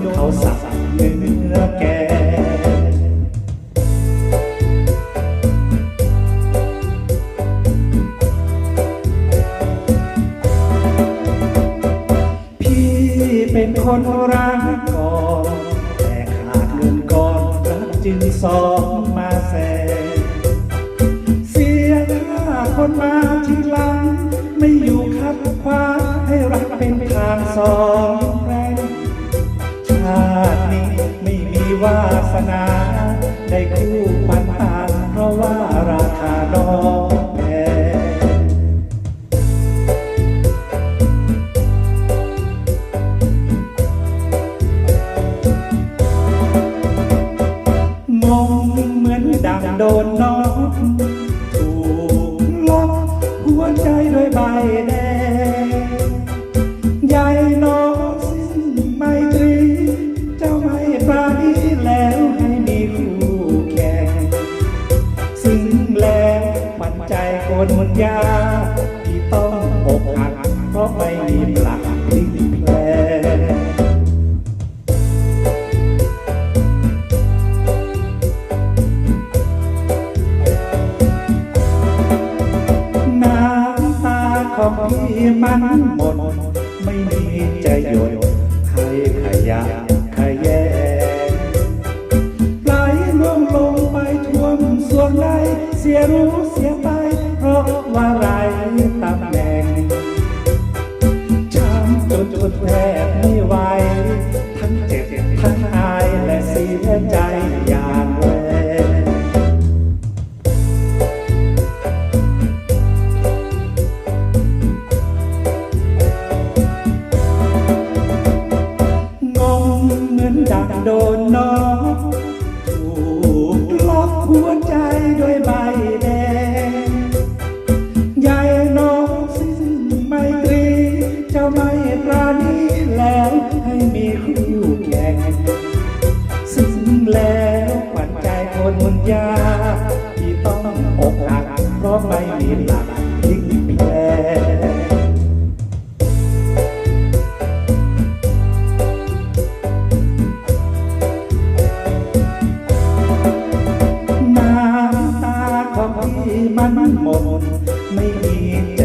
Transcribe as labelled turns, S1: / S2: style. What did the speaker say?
S1: นเขาสับเนื้อแกพี่เป็นคนรักก่อนแต่ขาดเงินก่อนรักจึงสองมาแสนเสียค่าคนมาทีหลัง ไม่อยู่คัดคว้าให้รักเป็นทางสอง วาสนา ได้คู่ปันทานเพราะว่าราคาน้องแพงมองเหมือนดังโดนน้องถูกล็อกหัวใจด้วยใบแด ยาที่ต้องอกหักเพราะไม่มีหลักที่แปลน้ำตาของพี่มันหมด ไม่มีจะหยดให้ขยะ ว่าไรตำแหน่งช้ำจนจนแทบไม่ไหวทั้งเจ็บทั้งอายและเสียใจอย่างแรงงงเหมือนดังโดนน้องถูกล็อกหัวใจ ไม่มีหลักพิกแพน้ำตาขอพี่มันหมดไม่มี